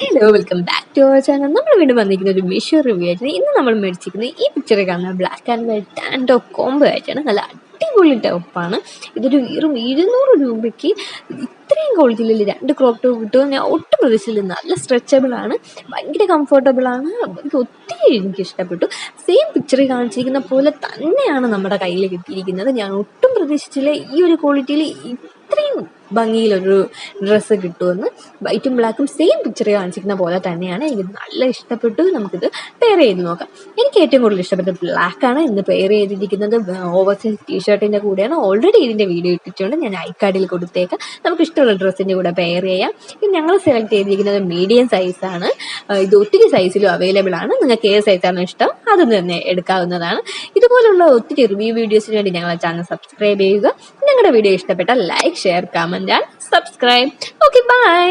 Hello welcome back to our channel നമ്മൾ വീണ്ടും വന്നിരിക്കുന്ന ഒരു വിഷു റിവ്യൂ ആയിട്ടാണ് ഇന്ന് നമ്മൾ മേടിച്ചിരിക്കുന്നത് ഈ പിക്ചറിൽ കാണുന്ന black and white of combo ആയിട്ടാണ്. നല്ല അടിപൊളി ടോപ്പാണ് ഇതൊരു വെറും ഇരുന്നൂറ് രൂപയ്ക്ക് ഇത്രയും ക്വാളിറ്റിയിൽ രണ്ട് ക്രോപ്പ് ടോപ്പ് കിട്ടും. ഞാൻ ഒട്ടും പ്രതീക്ഷിച്ചില്ല നല്ല സ്ട്രെച്ചബിൾ ആണ്. ഭയങ്കര കംഫർട്ടബിൾ ആണ്. എനിക്ക് ഒത്തിരി എനിക്ക് ഇഷ്ടപ്പെട്ടു. സെയിം പിക്ചറിൽ കാണിച്ചിരിക്കുന്ന പോലെ തന്നെയാണ് നമ്മുടെ കയ്യിൽ കിട്ടിയിരിക്കുന്നത്. ഞാൻ ഒട്ടും പ്രതീക്ഷിച്ചില്ല ഈ ഒരു ക്വാളിറ്റിയിൽ ഭംഗിയിലൊരു ഡ്രസ്സ് കിട്ടുമെന്ന്. വൈറ്റും ബ്ലാക്കും സെയിം പിക്ചർ കാണിച്ചിരിക്കുന്ന പോലെ തന്നെയാണ്. എനിക്ക് നല്ല ഇഷ്ടപ്പെട്ടു. നമുക്കിത് പെയർ ചെയ്ത് നോക്കാം. എനിക്ക് ഏറ്റവും കൂടുതൽ ഇഷ്ടപ്പെട്ട ബ്ലാക്കാണ് ഇന്ന് പെയർ ചെയ്തിരിക്കുന്നത് ഓവർസൈസ് ടീഷർട്ടിന്റെ കൂടെയാണ്. ഓൾറെഡി ഇതിന്റെ വീഡിയോ ഇട്ടിട്ടുണ്ട്. ഞാൻ ഐ കാർഡിൽ കൊടുത്തേക്കാം. നമുക്ക് ഇഷ്ടമുള്ള ഡ്രസ്സിന്റെ കൂടെ പെയർ ചെയ്യാം. ഇത് ഞങ്ങൾ സെലക്ട് ചെയ്തിരിക്കുന്നത് മീഡിയം സൈസാണ് ഇത് ഒത്തിരി സൈസിലും അവൈലബിൾ ആണ്. നിങ്ങൾക്ക് ഏത് സൈസാണ് ഇഷ്ടം അത് തന്നെ എടുക്കാവുന്നതാണ്. ഇതുപോലുള്ള ഒത്തിരി റിവ്യൂ വീഡിയോസിന് വേണ്ടി ഞങ്ങളെ ചാനൽ സബ്സ്ക്രൈബ് ചെയ്യുക. ഞങ്ങളുടെ വീഡിയോ ഇഷ്ടപ്പെട്ടാൽ like share comment and subscribe okay bye